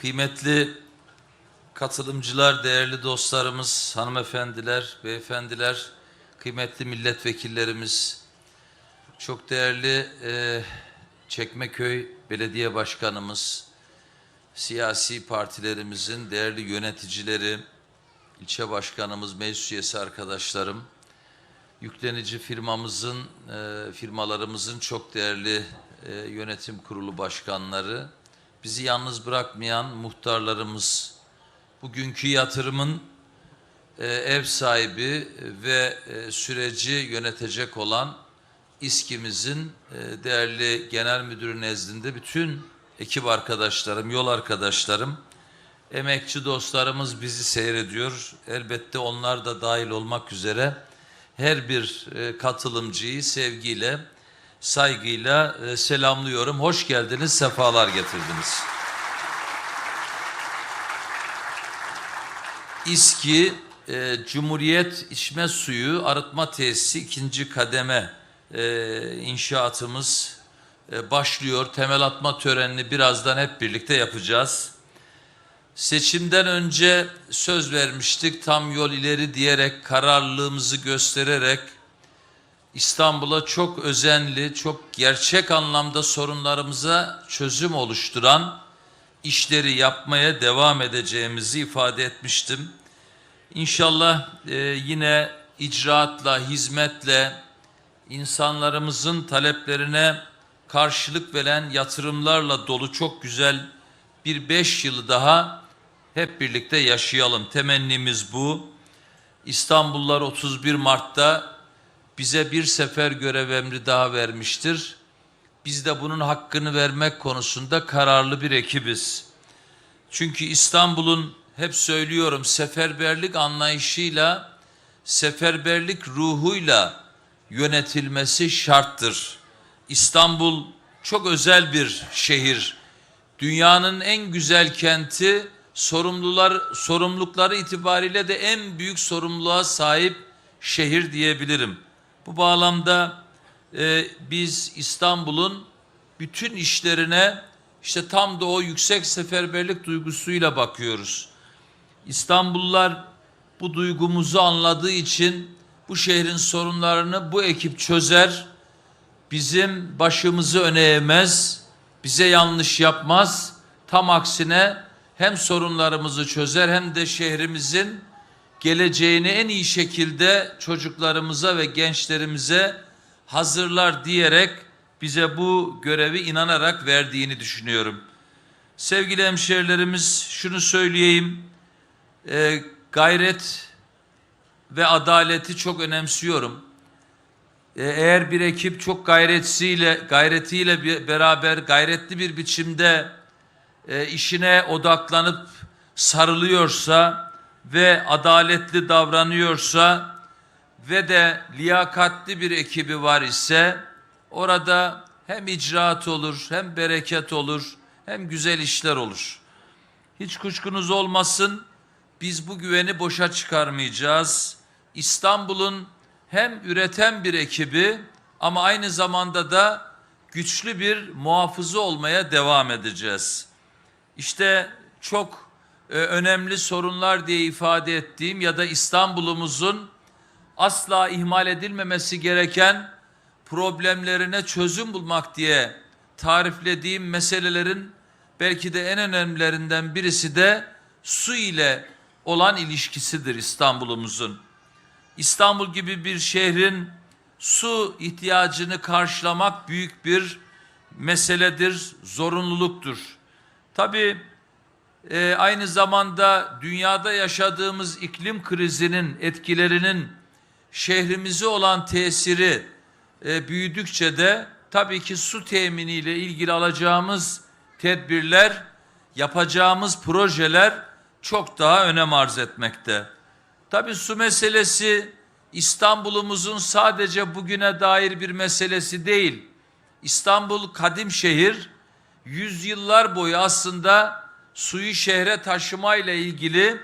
Kıymetli katılımcılar, değerli dostlarımız, hanımefendiler, beyefendiler, kıymetli milletvekillerimiz, çok değerli e, Çekmeköy Belediye Başkanımız, siyasi partilerimizin değerli yöneticileri, ilçe başkanımız, meclis üyesi arkadaşlarım, yüklenici firmamızın, e, firmalarımızın çok değerli e, yönetim kurulu başkanları, bizi yalnız bırakmayan muhtarlarımız, bugünkü yatırımın e, ev sahibi ve e, süreci yönetecek olan İSKİ'mizin e, değerli genel müdürü nezdinde bütün ekip arkadaşlarım, yol arkadaşlarım, emekçi dostlarımız bizi seyrediyor. Elbette onlar da dahil olmak üzere her bir katılımcıyı sevgiyle, saygıyla e, selamlıyorum. Hoş geldiniz, sefalar getirdiniz. İSKİ e, Cumhuriyet İçme Suyu Arıtma Tesisi ikinci kademe e, inşaatımız e, başlıyor. Temel atma törenini birazdan hep birlikte yapacağız. Seçimden önce söz vermiştik tam yol ileri diyerek kararlılığımızı göstererek İstanbul'a çok özenli, çok gerçek anlamda sorunlarımıza çözüm oluşturan işleri yapmaya devam edeceğimizi ifade etmiştim. İnşallah e, yine icraatla, hizmetle, insanlarımızın taleplerine karşılık veren yatırımlarla dolu çok güzel bir beş yılı daha hep birlikte yaşayalım. Temennimiz bu. İstanbullular 31 Mart'ta bize bir sefer görev emri daha vermiştir. Biz de bunun hakkını vermek konusunda kararlı bir ekibiz. Çünkü İstanbul'un hep söylüyorum seferberlik anlayışıyla, seferberlik ruhuyla yönetilmesi şarttır. İstanbul çok özel bir şehir. Dünyanın en güzel kenti, sorumlular sorumlulukları itibariyle de en büyük sorumluluğa sahip şehir diyebilirim. Bu bağlamda e, biz İstanbul'un bütün işlerine işte tam da o yüksek seferberlik duygusuyla bakıyoruz. İstanbullular bu duygumuzu anladığı için bu şehrin sorunlarını bu ekip çözer, bizim başımızı öne eğmez, bize yanlış yapmaz. Tam aksine hem sorunlarımızı çözer hem de şehrimizin geleceğini en iyi şekilde çocuklarımıza ve gençlerimize hazırlar diyerek bize bu görevi inanarak verdiğini düşünüyorum. Sevgili hemşehrilerimiz şunu söyleyeyim. E, gayret ve adaleti çok önemsiyorum. E, eğer bir ekip çok gayretsiyle, gayretiyle bir, beraber gayretli bir biçimde e, işine odaklanıp sarılıyorsa ve adaletli davranıyorsa ve de liyakatli bir ekibi var ise orada hem icraat olur, hem bereket olur, hem güzel işler olur. Hiç kuşkunuz olmasın, biz bu güveni boşa çıkarmayacağız. İstanbul'un hem üreten bir ekibi ama aynı zamanda da güçlü bir muhafızı olmaya devam edeceğiz. İşte çok önemli sorunlar diye ifade ettiğim ya da İstanbul'umuzun asla ihmal edilmemesi gereken problemlerine çözüm bulmak diye tariflediğim meselelerin belki de en önemlilerinden birisi de su ile olan ilişkisidir İstanbul'umuzun. İstanbul gibi bir şehrin su ihtiyacını karşılamak büyük bir meseledir, zorunluluktur. Tabii e, aynı zamanda dünyada yaşadığımız iklim krizinin etkilerinin şehrimize olan tesiri e, büyüdükçe de tabii ki su teminiyle ilgili alacağımız tedbirler, yapacağımız projeler çok daha önem arz etmekte. Tabii su meselesi İstanbul'umuzun sadece bugüne dair bir meselesi değil. İstanbul kadim şehir, yüzyıllar boyu aslında suyu şehre taşımayla ilgili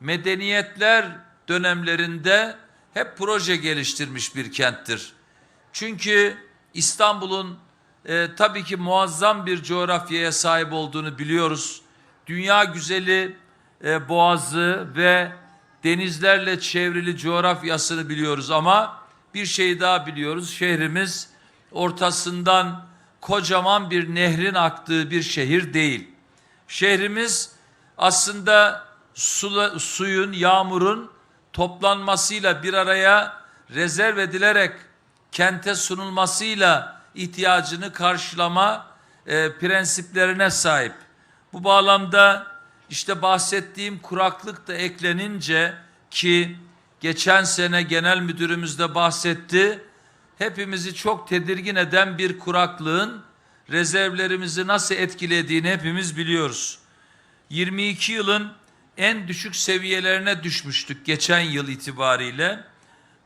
medeniyetler dönemlerinde hep proje geliştirmiş bir kenttir. Çünkü İstanbul'un e, tabii ki muazzam bir coğrafyaya sahip olduğunu biliyoruz. dünya güzeli e, boğazı ve denizlerle çevrili coğrafyasını biliyoruz ama bir şey daha biliyoruz. Şehrimiz ortasından kocaman bir nehrin aktığı bir şehir değil. Şehrimiz aslında sula- suyun, yağmurun toplanmasıyla bir araya rezerv edilerek kente sunulmasıyla ihtiyacını karşılama e, prensiplerine sahip. Bu bağlamda işte bahsettiğim kuraklık da eklenince ki geçen sene genel müdürümüz de bahsetti. Hepimizi çok tedirgin eden bir kuraklığın rezervlerimizi nasıl etkilediğini hepimiz biliyoruz. 22 yılın en düşük seviyelerine düşmüştük geçen yıl itibariyle.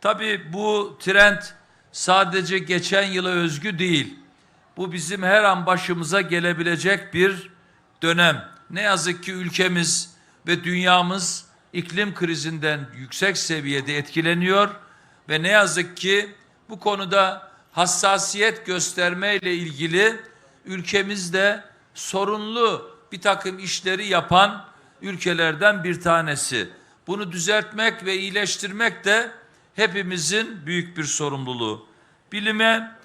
Tabii bu trend sadece geçen yıla özgü değil. Bu bizim her an başımıza gelebilecek bir dönem. Ne yazık ki ülkemiz ve dünyamız iklim krizinden yüksek seviyede etkileniyor ve ne yazık ki bu konuda hassasiyet göstermeyle ilgili ülkemizde sorunlu bir takım işleri yapan ülkelerden bir tanesi. Bunu düzeltmek ve iyileştirmek de hepimizin büyük bir sorumluluğu. Bilime,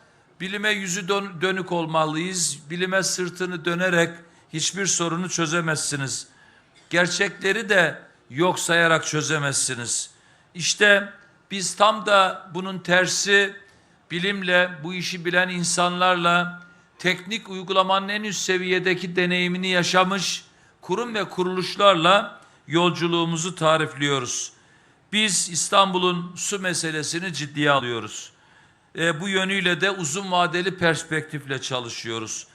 bilime yüzü dön- dönük olmalıyız. Bilime sırtını dönerek hiçbir sorunu çözemezsiniz. Gerçekleri de yok sayarak çözemezsiniz. İşte biz tam da bunun tersi bilimle, bu işi bilen insanlarla, teknik uygulamanın en üst seviyedeki deneyimini yaşamış kurum ve kuruluşlarla yolculuğumuzu tarifliyoruz. Biz İstanbul'un su meselesini ciddiye alıyoruz. E, bu yönüyle de uzun vadeli perspektifle çalışıyoruz.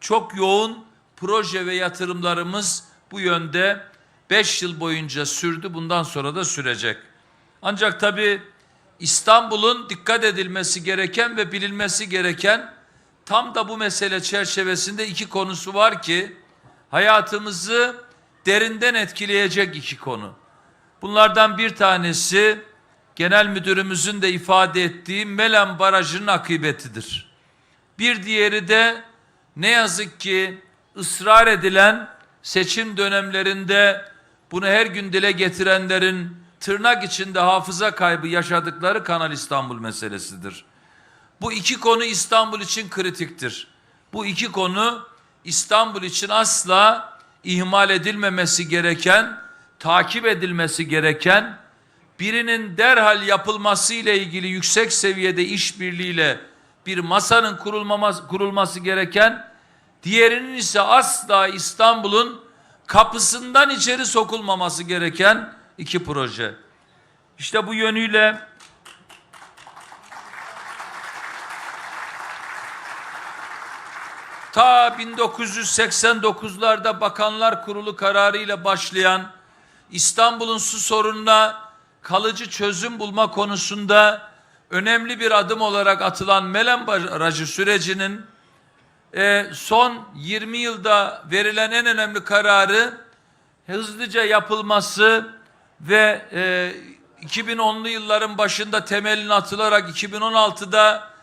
Çok yoğun proje ve yatırımlarımız bu yönde 5 yıl boyunca sürdü. Bundan sonra da sürecek. Ancak tabii İstanbul'un dikkat edilmesi gereken ve bilinmesi gereken tam da bu mesele çerçevesinde iki konusu var ki hayatımızı derinden etkileyecek iki konu. Bunlardan bir tanesi genel müdürümüzün de ifade ettiği Melen Barajı'nın akıbetidir. Bir diğeri de ne yazık ki ısrar edilen seçim dönemlerinde bunu her gün dile getirenlerin tırnak içinde hafıza kaybı yaşadıkları Kanal İstanbul meselesidir. Bu iki konu İstanbul için kritiktir. Bu iki konu İstanbul için asla ihmal edilmemesi gereken, takip edilmesi gereken, birinin derhal yapılması ile ilgili yüksek seviyede işbirliğiyle bir masanın kurulması gereken, diğerinin ise asla İstanbul'un kapısından içeri sokulmaması gereken iki proje. İşte bu yönüyle ta 1989'larda Bakanlar Kurulu kararıyla başlayan İstanbul'un su sorununa kalıcı çözüm bulma konusunda önemli bir adım olarak atılan Melen Barajı sürecinin e, son 20 yılda verilen en önemli kararı hızlıca yapılması ve e, 2010'lu yılların başında temelin atılarak 2016'da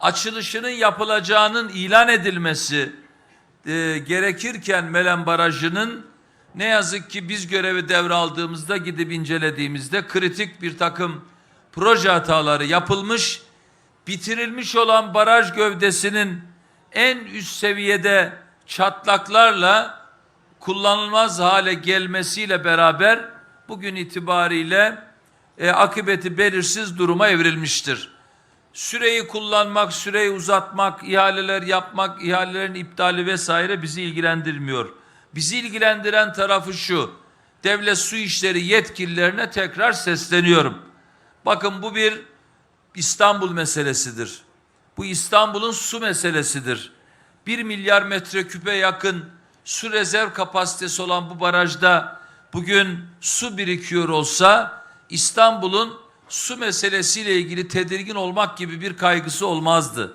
açılışının yapılacağının ilan edilmesi e, gerekirken Melen Barajı'nın ne yazık ki biz görevi devraldığımızda gidip incelediğimizde kritik bir takım proje hataları yapılmış, bitirilmiş olan baraj gövdesinin en üst seviyede çatlaklarla kullanılmaz hale gelmesiyle beraber bugün itibariyle e, akıbeti belirsiz duruma evrilmiştir. Süreyi kullanmak, süreyi uzatmak, ihaleler yapmak, ihalelerin iptali vesaire bizi ilgilendirmiyor. Bizi ilgilendiren tarafı şu. Devlet su işleri yetkililerine tekrar sesleniyorum. Bakın bu bir İstanbul meselesidir. Bu İstanbul'un su meselesidir. 1 milyar metreküpe yakın su rezerv kapasitesi olan bu barajda bugün su birikiyor olsa İstanbul'un su meselesiyle ilgili tedirgin olmak gibi bir kaygısı olmazdı.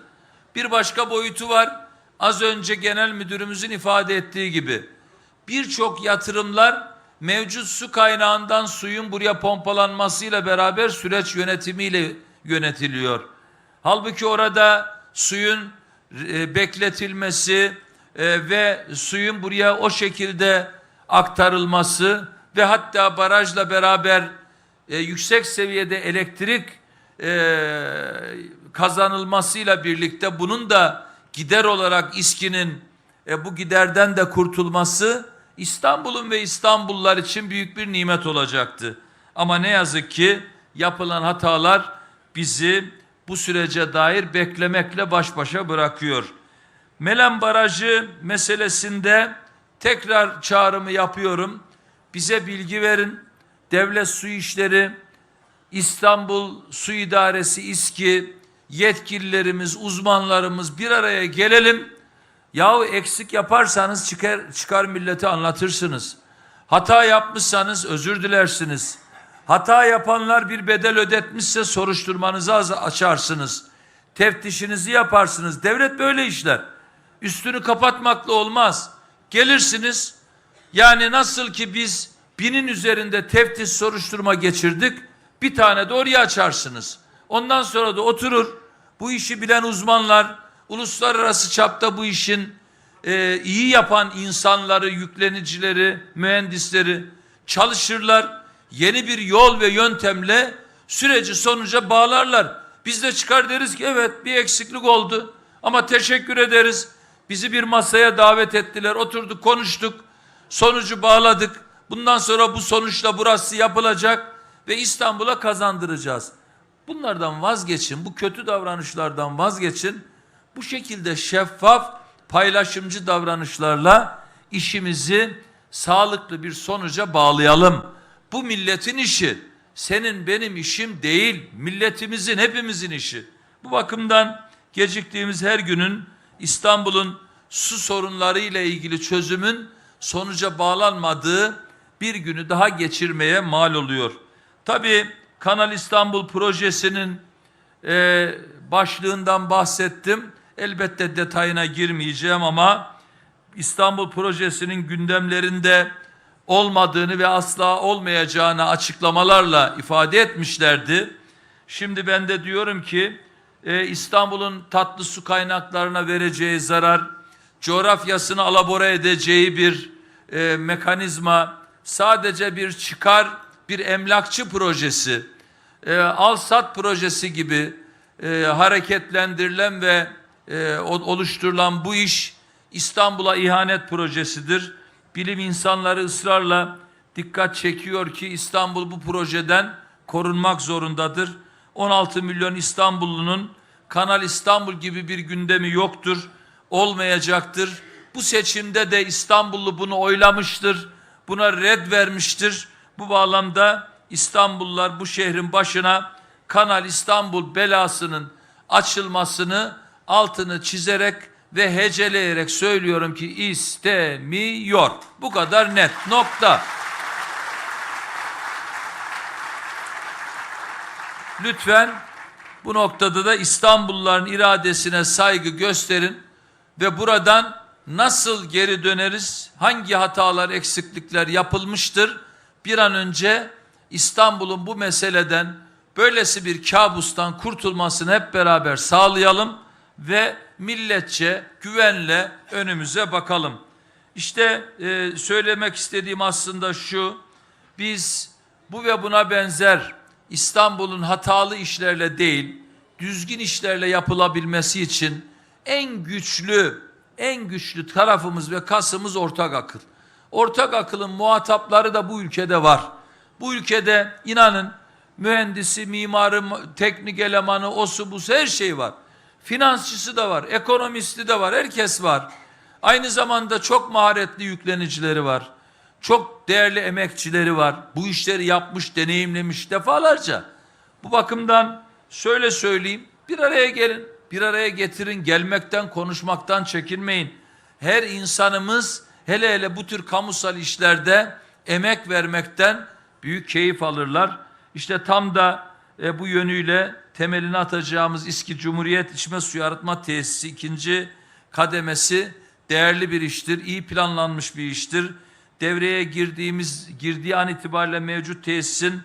Bir başka boyutu var. Az önce genel müdürümüzün ifade ettiği gibi birçok yatırımlar mevcut su kaynağından suyun buraya pompalanmasıyla beraber süreç yönetimiyle yönetiliyor. Halbuki orada suyun e, bekletilmesi e, ve suyun buraya o şekilde aktarılması ve hatta barajla beraber e, yüksek seviyede elektrik e, kazanılmasıyla birlikte bunun da gider olarak İSKİ'nin e, bu giderden de kurtulması İstanbul'un ve İstanbullular için büyük bir nimet olacaktı. Ama ne yazık ki yapılan hatalar bizi bu sürece dair beklemekle baş başa bırakıyor. Melen Barajı meselesinde tekrar çağrımı yapıyorum. Bize bilgi verin. Devlet Su İşleri, İstanbul Su İdaresi İSKİ, yetkililerimiz, uzmanlarımız bir araya gelelim. Yahu eksik yaparsanız çıkar, çıkar millete anlatırsınız. Hata yapmışsanız özür dilersiniz. Hata yapanlar bir bedel ödetmişse soruşturmanızı açarsınız. Teftişinizi yaparsınız. Devlet böyle işler. Üstünü kapatmakla olmaz. Gelirsiniz. Yani nasıl ki biz binin üzerinde teftiş soruşturma geçirdik. Bir tane de oraya açarsınız. Ondan sonra da oturur. Bu işi bilen uzmanlar, uluslararası çapta bu işin e, iyi yapan insanları, yüklenicileri, mühendisleri çalışırlar. Yeni bir yol ve yöntemle süreci sonuca bağlarlar. Biz de çıkar deriz ki evet bir eksiklik oldu ama teşekkür ederiz. Bizi bir masaya davet ettiler, oturduk, konuştuk, sonucu bağladık. Bundan sonra bu sonuçla burası yapılacak ve İstanbul'a kazandıracağız. Bunlardan vazgeçin, bu kötü davranışlardan vazgeçin. Bu şekilde şeffaf, paylaşımcı davranışlarla işimizi sağlıklı bir sonuca bağlayalım. Bu milletin işi, senin benim işim değil, milletimizin, hepimizin işi. Bu bakımdan geciktiğimiz her günün İstanbul'un su sorunları ile ilgili çözümün sonuca bağlanmadığı bir günü daha geçirmeye mal oluyor. Tabii Kanal İstanbul projesinin e, başlığından bahsettim. Elbette detayına girmeyeceğim ama İstanbul projesinin gündemlerinde olmadığını ve asla olmayacağını açıklamalarla ifade etmişlerdi. Şimdi ben de diyorum ki e, İstanbul'un tatlı su kaynaklarına vereceği zarar, coğrafyasını alabora edeceği bir e, mekanizma, sadece bir çıkar, bir emlakçı projesi, e, al-sat projesi gibi e, hareketlendirilen ve e, oluşturulan bu iş İstanbul'a ihanet projesidir. Bilim insanları ısrarla dikkat çekiyor ki İstanbul bu projeden korunmak zorundadır. 16 milyon İstanbullunun Kanal İstanbul gibi bir gündemi yoktur, olmayacaktır. Bu seçimde de İstanbullu bunu oylamıştır, buna red vermiştir. Bu bağlamda İstanbullular bu şehrin başına Kanal İstanbul belasının açılmasını altını çizerek ve heceleyerek söylüyorum ki istemiyor. Bu kadar net. Nokta. Lütfen bu noktada da İstanbulluların iradesine saygı gösterin ve buradan nasıl geri döneriz? Hangi hatalar, eksiklikler yapılmıştır? Bir an önce İstanbul'un bu meseleden böylesi bir kabustan kurtulmasını hep beraber sağlayalım ve milletçe güvenle önümüze bakalım. İşte e, söylemek istediğim aslında şu. Biz bu ve buna benzer İstanbul'un hatalı işlerle değil, düzgün işlerle yapılabilmesi için en güçlü, en güçlü tarafımız ve kasımız ortak akıl. Ortak akılın muhatapları da bu ülkede var. Bu ülkede inanın mühendisi, mimarı, teknik elemanı, osu busu her şey var. Finansçısı da var, ekonomisti de var, herkes var. Aynı zamanda çok maharetli yüklenicileri var. Çok değerli emekçileri var. Bu işleri yapmış, deneyimlemiş defalarca. Bu bakımdan şöyle söyleyeyim. Bir araya gelin, bir araya getirin. Gelmekten, konuşmaktan çekinmeyin. Her insanımız hele hele bu tür kamusal işlerde emek vermekten büyük keyif alırlar. İşte tam da e, bu yönüyle temelini atacağımız İSKİ Cumhuriyet İçme Suyu Arıtma Tesisi ikinci kademesi değerli bir iştir, iyi planlanmış bir iştir. Devreye girdiğimiz girdiği an itibariyle mevcut tesisin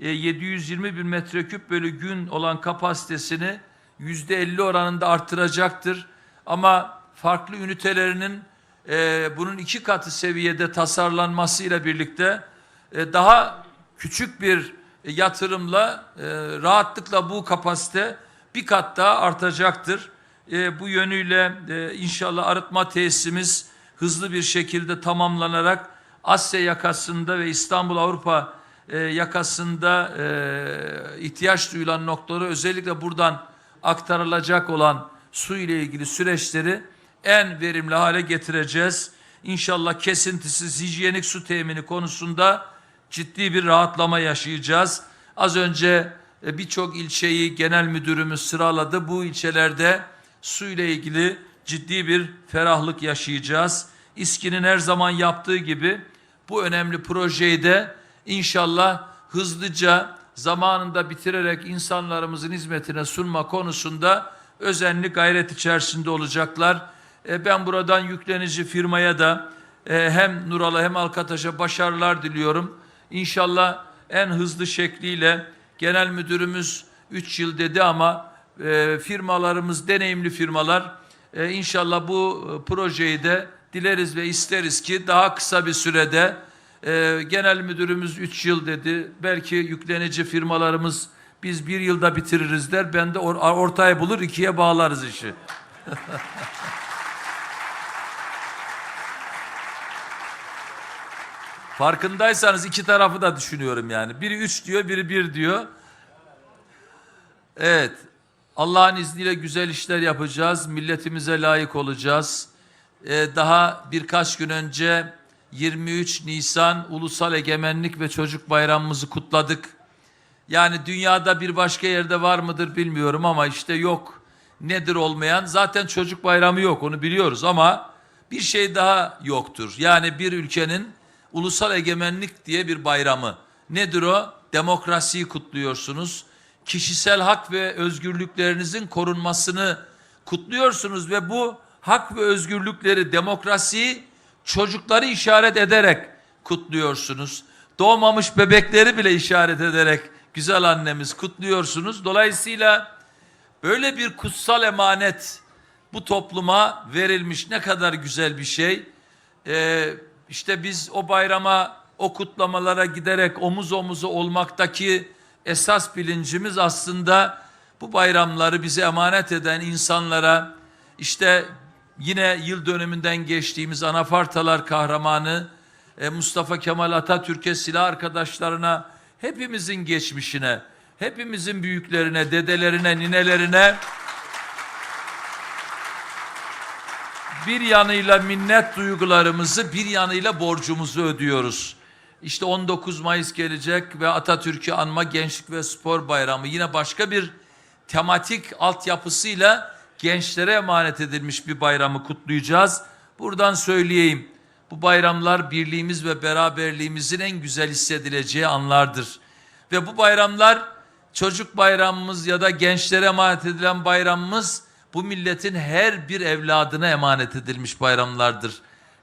e, 720 bin metreküp bölü gün olan kapasitesini yüzde 50 oranında arttıracaktır. Ama farklı ünitelerinin e, bunun iki katı seviyede tasarlanmasıyla birlikte e, daha küçük bir yatırımla e, rahatlıkla bu kapasite bir kat daha artacaktır. E, bu yönüyle e, inşallah arıtma tesisimiz hızlı bir şekilde tamamlanarak Asya yakasında ve İstanbul Avrupa e, yakasında e, ihtiyaç duyulan noktaları özellikle buradan aktarılacak olan su ile ilgili süreçleri en verimli hale getireceğiz. İnşallah kesintisiz hijyenik su temini konusunda ciddi bir rahatlama yaşayacağız. Az önce e, birçok ilçeyi genel müdürümüz sıraladı. Bu ilçelerde su ile ilgili ciddi bir ferahlık yaşayacağız. İSKİ'nin her zaman yaptığı gibi bu önemli projeyi de inşallah hızlıca zamanında bitirerek insanlarımızın hizmetine sunma konusunda özenli gayret içerisinde olacaklar. E, ben buradan yüklenici firmaya da e, hem Nural'a hem Alkataş'a başarılar diliyorum. İnşallah en hızlı şekliyle genel müdürümüz 3 yıl dedi ama e, firmalarımız deneyimli firmalar. E, inşallah bu projeyi de dileriz ve isteriz ki daha kısa bir sürede e, genel müdürümüz 3 yıl dedi. Belki yüklenici firmalarımız biz bir yılda bitiririz der. Ben de or ortaya bulur ikiye bağlarız işi. Farkındaysanız iki tarafı da düşünüyorum yani. Biri üç diyor, biri bir diyor. Evet. Allah'ın izniyle güzel işler yapacağız. Milletimize layık olacağız. Ee, daha birkaç gün önce 23 Nisan Ulusal Egemenlik ve Çocuk Bayramımızı kutladık. Yani dünyada bir başka yerde var mıdır bilmiyorum ama işte yok. Nedir olmayan? Zaten çocuk bayramı yok onu biliyoruz ama bir şey daha yoktur. Yani bir ülkenin ulusal egemenlik diye bir bayramı. Nedir o? Demokrasiyi kutluyorsunuz. Kişisel hak ve özgürlüklerinizin korunmasını kutluyorsunuz ve bu hak ve özgürlükleri, demokrasiyi çocukları işaret ederek kutluyorsunuz. Doğmamış bebekleri bile işaret ederek güzel annemiz kutluyorsunuz. Dolayısıyla böyle bir kutsal emanet bu topluma verilmiş ne kadar güzel bir şey. Ee, işte biz o bayrama, o kutlamalara giderek omuz omuza olmaktaki esas bilincimiz aslında bu bayramları bize emanet eden insanlara işte yine yıl dönümünden geçtiğimiz anafartalar kahramanı e, Mustafa Kemal Atatürk'e silah arkadaşlarına hepimizin geçmişine, hepimizin büyüklerine, dedelerine, ninelerine bir yanıyla minnet duygularımızı, bir yanıyla borcumuzu ödüyoruz. İşte 19 Mayıs gelecek ve Atatürk'ü anma Gençlik ve Spor Bayramı yine başka bir tematik altyapısıyla gençlere emanet edilmiş bir bayramı kutlayacağız. Buradan söyleyeyim. Bu bayramlar birliğimiz ve beraberliğimizin en güzel hissedileceği anlardır. Ve bu bayramlar çocuk bayramımız ya da gençlere emanet edilen bayramımız bu milletin her bir evladına emanet edilmiş bayramlardır.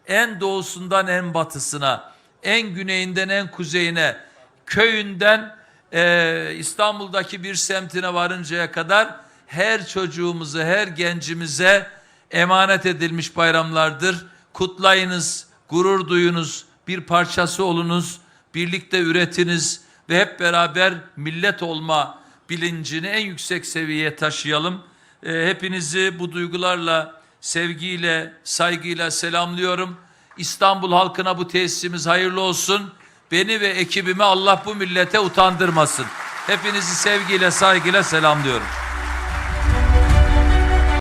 En doğusundan en batısına, en güneyinden en kuzeyine, köyünden e, İstanbul'daki bir semtine varıncaya kadar her çocuğumuzu, her gencimize emanet edilmiş bayramlardır. Kutlayınız, gurur duyunuz, bir parçası olunuz, birlikte üretiniz ve hep beraber millet olma bilincini en yüksek seviyeye taşıyalım. E, hepinizi bu duygularla, sevgiyle, saygıyla selamlıyorum. İstanbul halkına bu tesisimiz hayırlı olsun. Beni ve ekibimi Allah bu millete utandırmasın. Hepinizi sevgiyle, saygıyla selamlıyorum.